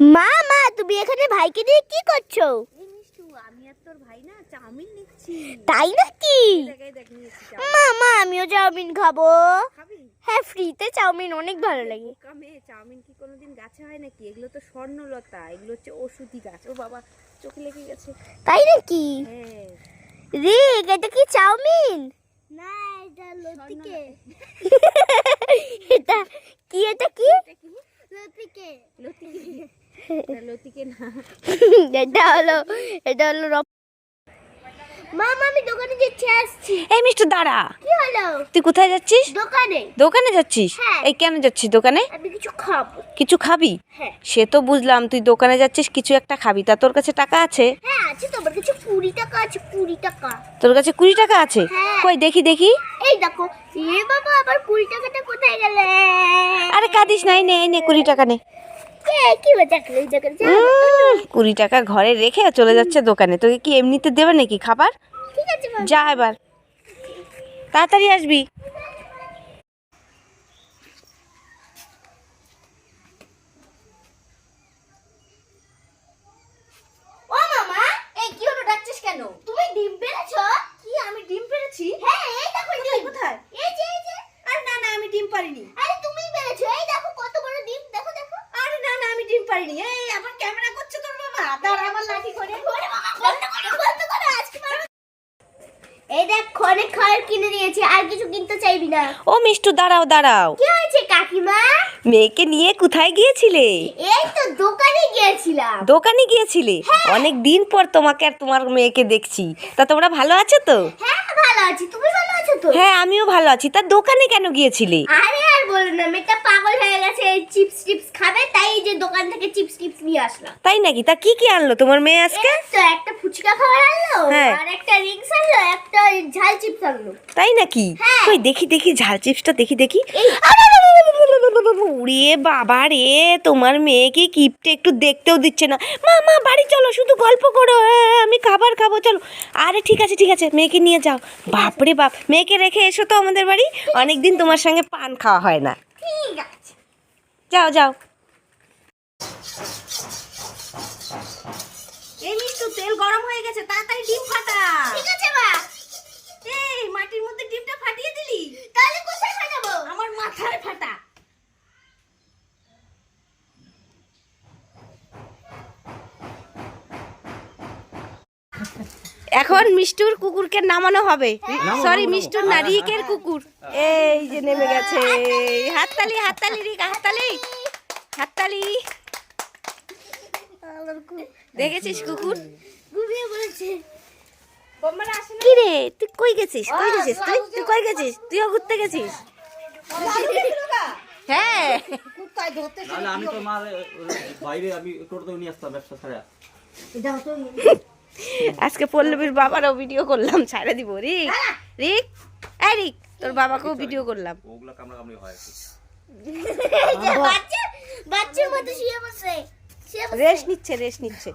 মা মা তুমি এখানে ভাইকে দিয়ে কি করছ? আমি আর তোর ভাই না চাউমিন নিচ্ছি। তাই নাকি? দেখাই দেখ নিয়েছি মা মা আমিও চাউমিন খাব। হ্যাঁ ফ্রিতে চাউমিন অনেক ভালো লাগে। চাউমিন কি কোনোদিন গাছে হয় নাকি? এগুলো তো স্বর্ণলতা এগুলো হচ্ছে ওষুধি গাছ। ও বাবা চোখে লেগে গেছে। তাই নাকি? হ্যাঁ। রিক এটা কি চাউমিন? না এটা লতিকে এটা কি এটা কি এটা কি লতিকে লতিকে এটা লতিকে না এটা হলো এটা হলো রপ- মামা আমি দোকানে যেতে আসছি। এই মিষ্টি দাঁড়া। কি হলো? তুই কোথায় যাচ্ছিস? দোকানে। দোকানে যাচ্ছিস? হ্যাঁ। এই কেন যাচ্ছিস দোকানে? আমি কিছু খাব। কিছু খাবি? হ্যাঁ। সে তো বুঝলাম তুই দোকানে যাচ্ছিস কিছু একটা খাবি। তা তোর কাছে টাকা আছে? হ্যাঁ আছে তোমার কাছে কুড়ি টাকা আছে কুড়ি টাকা। তোর কাছে কুড়ি টাকা আছে। কই দেখি দেখি। এই দেখো এ বাবা আবার কুড়ি টাকাটা কোথায় গেলে? আরে কাঁদিস নাই নে নে কুড়ি টাকা নে। কুড়ি টাকা ঘরে রেখে চলে যাচ্ছে দোকানে। তোকে কি এমনিতে দেবে নাকি খাবার? ঠিক আছে মা। যা এবার। তাড়াতাড়ি আসবি। ও মামা এই কি হলো ডাকছিস কেন? তুমি ডিম পেরেছ? কি আমি ডিম পেরেছি? হ্যাঁ এই দেখো ডিম। কোথায় এই যে এই যে। আরে না না আমি ডিম পারিনি। আরে তুমি পেরেছ এই দেখো কত বড় ডিম দেখো দেখো আরে না না আমি ডিম পারিনি। এই আবার ক্যামেরা করছে তোর বাবা। দাঁড়া আমার লাঠি করে। বন্ধ করো বন্ধ করো আজকে মারো। এই দেখ অনেক খাবার কিনে দিয়েছি আর কিছু কিনতে চাইবি না। ও মিষ্টু দাঁড়াও দাঁড়াও। কি হয়েছে কাকিমা? মেয়েকে নিয়ে কোথায় গিয়েছিলে? এই তো দোকানে গিয়েছিলাম। দোকানে গিয়েছিলে? অনেক দিন পর তোমাকে আর তোমার মেয়েকে দেখছি। তা তোমরা ভালো আছো তো? হ্যাঁ ভালো আছি। তুমি ভালো আছো তো? হ্যাঁ আমিও ভালো আছি। তা দোকানে কেন গিয়েছিলে? আরে আর বলো না মেয়েটা পাগল হয়ে গেছে এই চিপস টিপস খাবে দোকান থেকে চিপস টিপস নিয়ে আসলাম। তাই নাকি? তা কি কি আনলো? তোমার মেয়ে আজকে? তো একটা ফুচকা খাবার আনলো হ্যাঁ। আর একটা রিংস আনলো একটা ঝাল চিপস আনলো। তাই নাকি? হ্যাঁ। ওই দেখি দেখি ঝাল চিপসটা দেখি দেখি। উড়িয়ে বাবা রে তোমার মেয়েকে কিপটে একটু দেখতেও দিচ্ছে না। মা মা বাড়ি চলো শুধু গল্প করো। হ্যাঁ, আমি খাবার খাব চলো। আরে ঠিক আছে ঠিক আছে মেয়েকে নিয়ে যাও। বাপরে বাপ মেয়েকে রেখে এসো তো আমাদের বাড়ি। অনেকদিন তোমার সঙ্গে পান খাওয়া হয় না। ঠিক আছে। যাও যাও। এই মিষ্টু তেল গরম হয়ে গেছে তাড়াতাড়ি ডিম ফাটা। ঠিক আছে মা। এই মাটির মধ্যে ডিমটা ফাটিয়ে দিলি? তাহলে কোথায় সাজাবো আমার মাথায় ফাটা। এখন মিষ্টুর কুকুরকে নামানো হবে। সরি মিষ্টুর না রিকের কুকুর। এই যে নেমে গেছে। হাততালি হাততালি রিক হাততালি। হাততালি। দেখেছিস কুকুর? ঘুমিয়ে পড়েছে। কি রে তুই কই গেছিস? কই গেছিস? তুই তুই কই গেছিস? তুইও ঘুরতে গেছিস? হ্যাঁ। আমি তো মার বাইরে আমি টোটো নিয়ে আসতাম ব্যবসা ছাড়া। আজকে পল্লবীর বাবারও ভিডিও করলাম ছাড়ে দিব। রিক রিক এই রিক তোর বাবাকেও ভিডিও করলাম। ওগুলা কামড়া কামড়ি হয় বাচ্চা বাচ্চার মতো শুয়ে বসে রেস্ট নিচ্ছে রেস্ট নিচ্ছে